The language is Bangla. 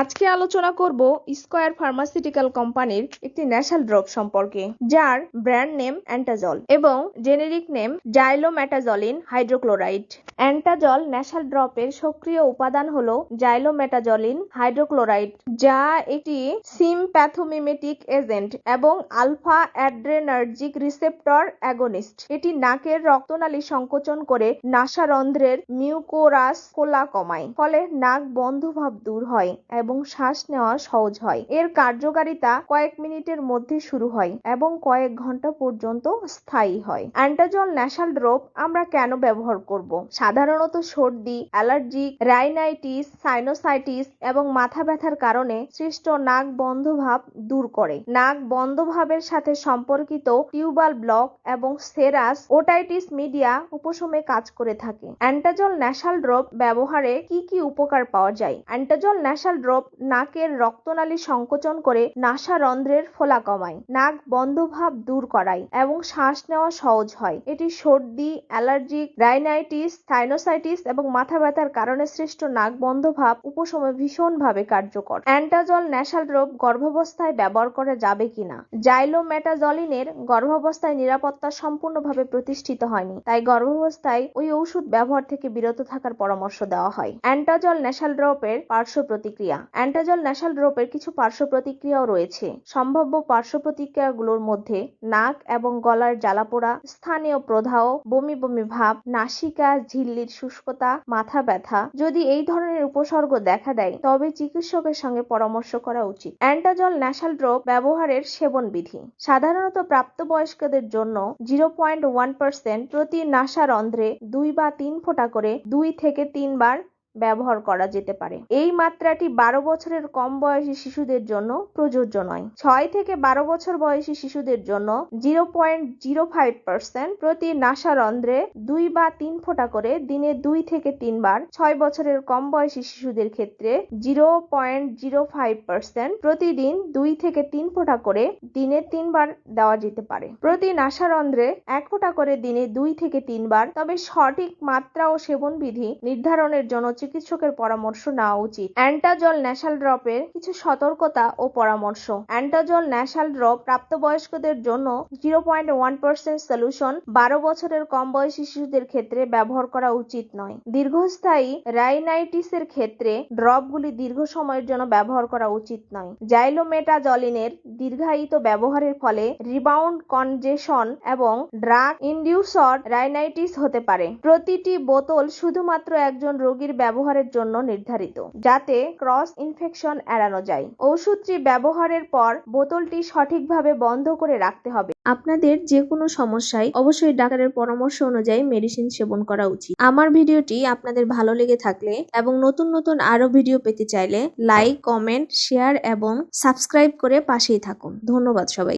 আজকে আলোচনা করব স্কয়ার ফার্মাসিউটিক্যাল কোম্পানির একটি ন্যাশাল ড্রপ সম্পর্কে, যার ব্র্যান্ড নেম অ্যান্টাজল এবং generic name xylometazoline hydrochloride Antazol nasal ড্রপের সক্রিয় উপাদান হল জাইলোমেটাজলিন হাইড্রোক্লোরাইড যা একটি সিমপ্যাথোমিমেটিক এজেন্ট এবং আলফা অ্যাড্রেনার্জিক রিসেপ্টর অ্যাগোনিস্ট এটি নাকের রক্তনালী সংকোচন করে নাসারন্ধ্রের মিউকোরাস ফোলা কমায়, ফলে নাক বন্ধভাব দূর হয় এবং শ্বাস নেওয়া সহজ হয়। এর কার্যকারিতা কয়েক মিনিটের মধ্যে শুরু হয় এবং কয়েক ঘণ্টা পর্যন্ত স্থায়ী হয়। অ্যান্টাজল ন্যাশাল ড্রপ আমরা কেন ব্যবহার করব? সাধারণত সর্দি, অ্যালার্জি, রাইনাইটিস, সাইনোসাইটিস এবং মাথা ব্যথার কারণে সৃষ্ট নাক বন্ধ ভাব দূর করে। নাক বন্ধ ভাবের সাথে সম্পর্কিত টিউবাল ব্লক এবং সেরাস, ওটাইটিস মিডিয়া উপশমে কাজ করে থাকে। অ্যান্টাজল ন্যাশাল ড্রপ ব্যবহারে কি কি উপকার পাওয়া যায়? অ্যান্টাজল ন্যাশাল ড্রপ নাকের রক্তনালী সংকোচন করে নাসারন্ধ্রের ফোলা কমায়। নাক বন্ধভাব দূর করায় এবং শ্বাস নেওয়া সহজ হয়। এটি সর্দি অ্যালার্জিক রাইনাইটিস, সাইনোসাইটিস এবং মাথা ব্যথার কারণে সৃষ্ট নাক বন্ধভাব উপশমে ভীষণভাবে কার্যকর। অ্যান্টাজল ন্যাশাল ড্রপ গর্ভাবস্থায় ব্যবহার করা যাবে কিনা? জাইলোমেটাজলিনের গর্ভাবস্থায় নিরাপত্তা সম্পূর্ণভাবে প্রতিষ্ঠিত হয়নি, তাই গর্ভাবস্থায় ওই ঔষধ ব্যবহার থেকে বিরত থাকার পরামর্শ দেওয়া হয়। অ্যান্টাজল ন্যাশাল ড্রপের পার্শ্ব প্রতিক্রিয়া। অ্যান্টাজল ন্যাশাল ড্রপের কিছু পার্শ্ব প্রতিক্রিয়াও রয়েছে। সম্ভাব্য পার্শ্ব প্রতিক্রিয়াগুলোর মধ্যে নাক এবং গলার জ্বালাপোড়া, স্থানীয় প্রদাহ, বমি বমি ভাব, নাসিকা, ঝিল্লির শুষ্কতা, মাথা ব্যথা। যদি এই ধরনের উপসর্গ দেখা দেয়, তবে চিকিৎসকের সঙ্গে পরামর্শ করা উচিত। অ্যান্টাজল ন্যাশাল ড্রপ ব্যবহারের সেবন বিধি সাধারণত প্রাপ্তবয়স্কদের জন্য জিরো পয়েন্ট ওয়ান পার্সেন্ট প্রতি নাসারন্ধ্রে দুই বা তিন ফোঁটা করে দুই থেকে তিনবার ব্যবহার করা যেতে পারে। এই মাত্রাটি বারো বছরের কম বয়সী শিশুদের জন্য প্রযোজ্য নয়। ছয় থেকে বারো বছর বয়সী শিশুদের জন্য zero point zero five percent প্রতি নাসারন্ধ্রে দুই বা তিন ফোঁটা করে দিনে দুই থেকে তিনবার ছয় বছরের কম বয়সী শিশুদের ক্ষেত্রে zero point zero five percent প্রতিদিন দুই থেকে তিন ফোঁটা করে দিনে তিনবার দেওয়া যেতে পারে। প্রতি নাসারন্ধ্রে এক ফোঁটা করে দিনে দুই থেকে তিনবার, তবে সঠিক মাত্রা ও সেবন বিধি নির্ধারণের জন্য চিকিৎসকের পরামর্শ নেওয়া উচিত। অ্যান্টাজল ন্যাশাল ড্রপের কিছু সতর্কতা ও পরামর্শ। অ্যান্টাজল ন্যাশাল ড্রপ প্রাপ্তবয়স্কদের জন্য zero point one percent solution বারো বছরের কম বয়সী শিশুদের ক্ষেত্রে ব্যবহার করা উচিত নয়। দীর্ঘস্থায়ী রাইনাইটিসের ক্ষেত্রে ড্রপগুলি দীর্ঘ সময়ের জন্য ব্যবহার করা উচিত নয়। জাইলোমেটাজলিনের দীর্ঘায়িত ব্যবহারের ফলে রিবাউন্ড কনজেশন এবং ড্রাগ ইনডিউসড রাইনাইটিস হতে পারে। প্রতিটি বোতল শুধুমাত্র একজন রোগীর ব্যবহারের জন্য নির্ধারিত, যাতে ক্রস ইনফেকশন এড়ানো যায়। ওষুধটি ব্যবহারের পর বোতলটি সঠিকভাবে বন্ধ করে রাখতে হবে। আপনাদের যে কোনো সমস্যায় অবশ্যই ডাক্তারের পরামর্শ অনুযায়ী মেডিসিন সেবন করা উচিত। আমার ভিডিওটি আপনাদের ভালো লেগে থাকলে এবং নতুন নতুন আরও ভিডিও পেতে চাইলে লাইক, কমেন্ট, শেয়ার এবং সাবস্ক্রাইব করে পাশেই থাকুন। ধন্যবাদ সবাই।